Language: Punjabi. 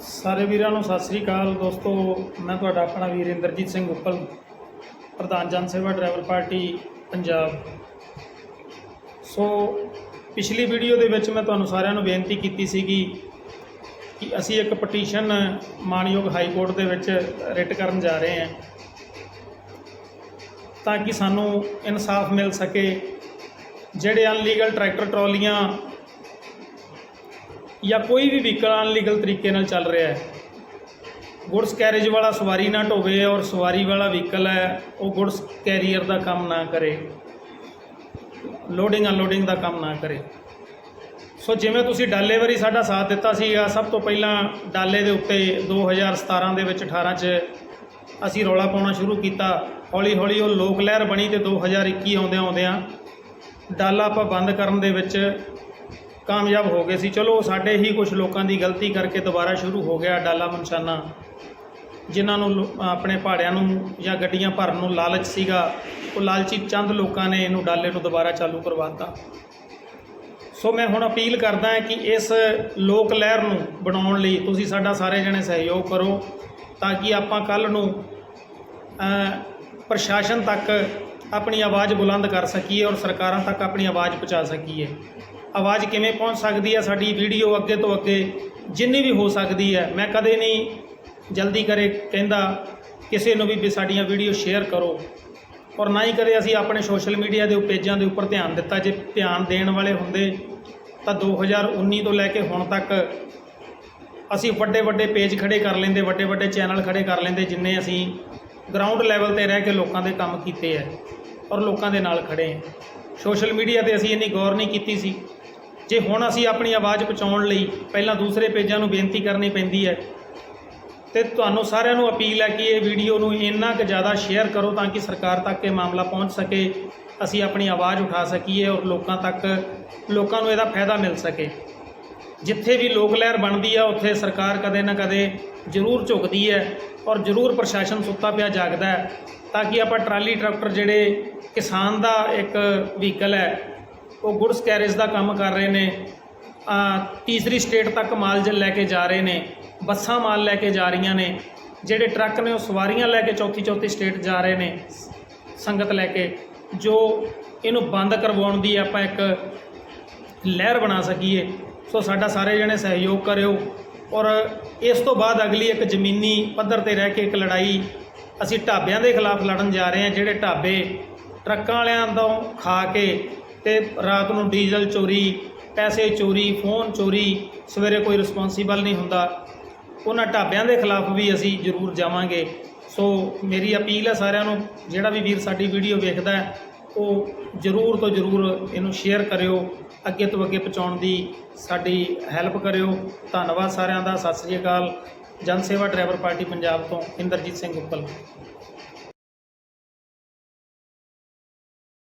ਸਾਰੇ ਵੀਰਾਂ ਨੂੰ ਸਤਿ ਸ੍ਰੀ ਅਕਾਲ। ਦੋਸਤੋ, ਮੈਂ ਤੁਹਾਡਾ ਆਪਣਾ ਵੀਰ ਇੰਦਰਜੀਤ ਸਿੰਘ ਉੱਪਲ, ਪ੍ਰਧਾਨ ਜਨ ਸੇਵਾ ਡਰਾਈਵਰ ਪਾਰਟੀ, ਪੰਜਾਬ। ਸੋ, ਪਿਛਲੀ ਵੀਡੀਓ ਦੇ ਵਿੱਚ ਮੈਂ ਤੁਹਾਨੂੰ ਸਾਰਿਆਂ ਨੂੰ ਬੇਨਤੀ ਕੀਤੀ ਸੀਗੀ ਕਿ ਅਸੀਂ ਇੱਕ ਪਟੀਸ਼ਨ ਮਾਨਯੋਗ ਹਾਈ ਕੋਰਟ ਦੇ ਵਿੱਚ ਰਿਟ ਕਰਨ ਜਾ ਰਹੇ ਹਾਂ ਤਾਂ ਕਿ ਸਾਨੂੰ ਇਨਸਾਫ ਮਿਲ ਸਕੇ। ਜਿਹੜੇ ਅਨਲੀਗਲ ਟਰੈਕਟਰ ਟਰਾਲੀਆਂ ਜਾਂ ਕੋਈ ਵੀ ਵਹੀਕਲ ਅਨਲੀਗਲ ਤਰੀਕੇ ਨਾਲ ਚੱਲ ਰਿਹਾ ਹੈ। ਗੁਡਸ ਕੈਰੇਜ ਵਾਲਾ ਸਵਾਰੀ ਨਾ ਢੋਵੇ ਔਰ ਸਵਾਰੀ ਵਾਲਾ ਵਹੀਕਲ ਹੈ, ਉਹ ਗੁਡਸ ਕੈਰੀਅਰ ਦਾ ਕੰਮ ਨਾ ਕਰੇ। ਲੋਡਿੰਗ ਅਨਲੋਡਿੰਗ ਦਾ ਕੰਮ ਨਾ ਕਰੇ। ਸੋ ਜਿਵੇਂ ਤੁਸੀਂ ਡਾਲੇ ਵਾਰੀ ਸਾਡਾ ਸਾਥ ਦਿੱਤਾ ਸੀਗਾ, ਸਭ ਤੋਂ ਪਹਿਲਾਂ ਡਾਲੇ ਦੇ ਉੱਤੇ 2017 ਦੇ ਵਿੱਚ 18 ਚ ਅਸੀਂ ਰੌਲਾ ਪਾਉਣਾ ਸ਼ੁਰੂ ਕੀਤਾ। ਹੌਲੀ ਹੌਲੀ ਉਹ ਲੋਕ ਲਹਿਰ ਬਣੀ ਤੇ 2021 ਆਉਂਦਿਆਂ ਆਉਂਦਿਆਂ ਡਾਲਾ ਆਪਾਂ ਬੰਦ ਕਰਨ ਦੇ ਵਿੱਚ ਕਾਮਯਾਬ ਹੋ ਗਏ ਸੀ। ਚਲੋ, ਸਾਡੇ ਹੀ ਕੁਝ ਲੋਕਾਂ ਦੀ ਗਲਤੀ ਕਰਕੇ ਦੁਬਾਰਾ ਸ਼ੁਰੂ ਹੋ ਗਿਆ ਡਾਲਾ ਮਨਸ਼ਾਨਾ, ਜਿਨ੍ਹਾਂ ਨੂੰ ਲੋ- ਆਪਣੇ ਪਹਾੜਿਆਂ ਨੂੰ ਜਾਂ ਗੱਡੀਆਂ ਭਰਨ ਨੂੰ ਲਾਲਚ ਸੀਗਾ। ਉਹ ਲਾਲਚੀ ਚੰਦ ਲੋਕਾਂ ਨੇ ਇਹਨੂੰ ਡਾਲੇ ਨੂੰ ਦੁਬਾਰਾ ਚਾਲੂ ਕਰਵਾਤਾ ਸੋ ਮੈਂ ਹੁਣ ਅਪੀਲ ਕਰਦਾ ਹਾਂ ਕਿ ਇਸ ਲੋਕ ਲਹਿਰ ਨੂੰ ਬਣਾਉਣ ਲਈ ਤੁਸੀਂ ਸਾਡਾ ਸਾਰੇ ਜਣੇ ਸਹਿਯੋਗ ਕਰੋ, ਤਾਂ ਕਿ ਆਪਾਂ ਕੱਲ ਨੂੰ ਪ੍ਰਸ਼ਾਸਨ ਤੱਕ ਆਪਣੀ ਆਵਾਜ਼ ਬੁਲੰਦ ਕਰ ਸਕੀਏ ਔਰ ਸਰਕਾਰਾਂ ਤੱਕ ਆਪਣੀ ਆਵਾਜ਼ ਪਹੁੰਚਾ ਸਕੀਏ। ਆਵਾਜ਼ ਕਿਵੇਂ ਪਹੁੰਚ ਸਕਦੀ ਹੈ ਸਾਡੀ ਵੀਡੀਓ ਅੱਗੇ ਤੋਂ ਅੱਗੇ? ਜਿੰਨੀ ਵੀ ਹੋ ਸਕਦੀ ਹੈ। ਮੈਂ ਕਦੇ ਨਹੀਂ ਜਲਦੀ ਕਰੇ ਕਹਿੰਦਾ, ਕਿਸੇ ਨੂੰ ਵੀ ਸਾਡੀਆਂ ਵੀਡੀਓ ਸ਼ੇਅਰ ਕਰੋ। ਔਰ ਨਾ ਹੀ ਕਦੇ ਅਸੀਂ ਆਪਣੇ ਸੋਸ਼ਲ ਮੀਡੀਆ ਦੇ ਪੇਜਾਂ ਦੇ ਉੱਪਰ ਧਿਆਨ ਦਿੱਤਾ। ਜੇ ਧਿਆਨ ਦੇਣ ਵਾਲੇ ਹੁੰਦੇ ਤਾਂ 2019 ਤੋਂ ਲੈ ਕੇ ਹੁਣ ਤੱਕ ਅਸੀਂ ਵੱਡੇ ਵੱਡੇ ਪੇਜ ਖੜੇ ਕਰ ਲੈਂਦੇ, ਵੱਡੇ ਵੱਡੇ ਚੈਨਲ ਖੜੇ ਕਰ ਲੈਂਦੇ, ਜਿੰਨੇ ਅਸੀਂ ਗਰਾਊਂਡ ਲੈਵਲ ਤੇ ਰਹਿ ਕੇ ਲੋਕਾਂ ਦੇ ਕੰਮ ਕੀਤੇ ਹੈ। ਔਰ ਲੋਕਾਂ ਦੇ ਨਾਲ ਖੜੇ ਹਾਂ। ਸੋਸ਼ਲ ਮੀਡੀਆ ਤੇ ਅਸੀਂ ਇੰਨੀ ਗੌਰ ਨਹੀਂ ਕੀਤੀ ਸੀ। ਜੇ ਹੁਣ ਅਸੀਂ ਆਪਣੀ ਆਵਾਜ਼ ਪਹੁੰਚਾਉਣ ਲਈ ਪਹਿਲਾਂ ਦੂਸਰੇ ਪੇਜਾਂ ਨੂੰ ਬੇਨਤੀ ਕਰਨੀ ਪੈਂਦੀ ਹੈ, ਤੇ ਤੁਹਾਨੂੰ ਸਾਰਿਆਂ ਨੂੰ ਅਪੀਲ ਹੈ ਕਿ ਇਹ ਵੀਡੀਓ ਨੂੰ ਇੰਨਾ ਕੁ ਜ਼ਿਆਦਾ ਸ਼ੇਅਰ ਕਰੋ ਤਾਂ ਕਿ ਸਰਕਾਰ ਤੱਕ ਇਹ ਮਾਮਲਾ ਪਹੁੰਚ ਸਕੇ, ਅਸੀਂ ਆਪਣੀ ਆਵਾਜ਼ ਉਠਾ ਸਕੀਏ ਔਰ ਲੋਕਾਂ ਤੱਕ, ਲੋਕਾਂ ਨੂੰ ਇਹਦਾ ਫਾਇਦਾ ਮਿਲ ਸਕੇ। ਜਿੱਥੇ ਵੀ ਲੋਕ ਲਹਿਰ ਬਣਦੀ ਆ, ਉੱਥੇ ਸਰਕਾਰ ਕਦੇ ਨਾ ਕਦੇ ਜ਼ਰੂਰ ਝੁਕਦੀ ਹੈ। ਔਰ ਜ਼ਰੂਰ ਪ੍ਰਸ਼ਾਸਨ ਸੁੱਤਾ ਪਿਆ ਜਾਗਦਾ ਹੈ ਤਾਂ ਕਿ ਆਪਾਂ ਟਰਾਲੀ ਟਰੈਕਟਰ ਜਿਹੜੇ ਕਿਸਾਨ ਦਾ ਇੱਕ ਵਹੀਕਲ ਹੈ, ਉਹ ਗੁਡਸ ਕੈਰੇਜ ਦਾ ਕੰਮ ਕਰ ਰਹੇ ਨੇ ਤੀਸਰੀ ਸਟੇਟ ਤੱਕ ਮਾਲ ਜਲ ਲੈ ਕੇ ਜਾ ਰਹੇ ਨੇ, ਬੱਸਾਂ ਮਾਲ ਲੈ ਕੇ ਜਾ ਰਹੀਆਂ ਨੇ, ਜਿਹੜੇ ਟਰੱਕ ਨੇ ਉਹ ਸਵਾਰੀਆਂ ਲੈ ਕੇ ਚੌਥੀ ਚੌਥੀ ਸਟੇਟ ਜਾ ਰਹੇ ਨੇ, ਸੰਗਤ ਲੈ ਕੇ, ਜੋ ਇਹਨੂੰ ਬੰਦ ਕਰਵਾਉਣ ਦੀ ਆਪਾਂ ਇੱਕ ਲਹਿਰ ਬਣਾ ਸਕੀਏ। ਸੋ ਸਾਡਾ ਸਾਰੇ ਜਣੇ ਸਹਿਯੋਗ ਕਰਿਓ। ਔਰ ਇਸ ਤੋਂ ਬਾਅਦ ਅਗਲੀ ਇੱਕ ਜ਼ਮੀਨੀ ਪੱਧਰ ਤੇ ਰਹਿ ਕੇ ਇੱਕ ਲੜਾਈ ਅਸੀਂ ਢਾਬਿਆਂ ਦੇ ਖਿਲਾਫ ਲੜਨ ਜਾ ਰਹੇ ਹਾਂ, ਜਿਹੜੇ ਢਾਬੇ ਟਰੱਕਾਂ ਵਾਲਿਆਂ ਤੋਂ ਖਾ ਕੇ ਤੇ ਰਾਤ ਨੂੰ ਡੀਜ਼ਲ ਚੋਰੀ, ਪੈਸੇ ਚੋਰੀ, ਫੋਨ ਚੋਰੀ, ਸਵੇਰੇ ਕੋਈ ਰਿਸਪੌਂਸੀਬਲ ਨਹੀਂ ਹੁੰਦਾ। ਉਹਨਾਂ ਢਾਬਿਆਂ ਦੇ ਖਿਲਾਫ ਵੀ ਅਸੀਂ ਜ਼ਰੂਰ ਜਾਵਾਂਗੇ। ਸੋ ਮੇਰੀ ਅਪੀਲ ਹੈ ਸਾਰਿਆਂ ਨੂੰ, ਜਿਹੜਾ ਵੀ ਵੀਰ ਸਾਡੀ ਵੀਡੀਓ ਵੇਖਦਾ ਹੈ ਉਹ ਜ਼ਰੂਰ ਤੋਂ ਜ਼ਰੂਰ ਇਹਨੂੰ ਸ਼ੇਅਰ ਕਰਿਓ, ਅੱਗੇ ਤੋਂ ਅੱਗੇ ਪਹੁੰਚਾਉਣ ਦੀ ਸਾਡੀ ਹੈਲਪ ਕਰਿਓ। ਧੰਨਵਾਦ ਸਾਰਿਆਂ ਦਾ, ਸਤਿ ਸ੍ਰੀ ਅਕਾਲ। ਜਨ ਸੇਵਾ ਡਰਾਈਵਰ ਪਾਰਟੀ ਪੰਜਾਬ ਤੋਂ, ਇੰਦਰਜੀਤ ਸਿੰਘ ਉੱਪਲ।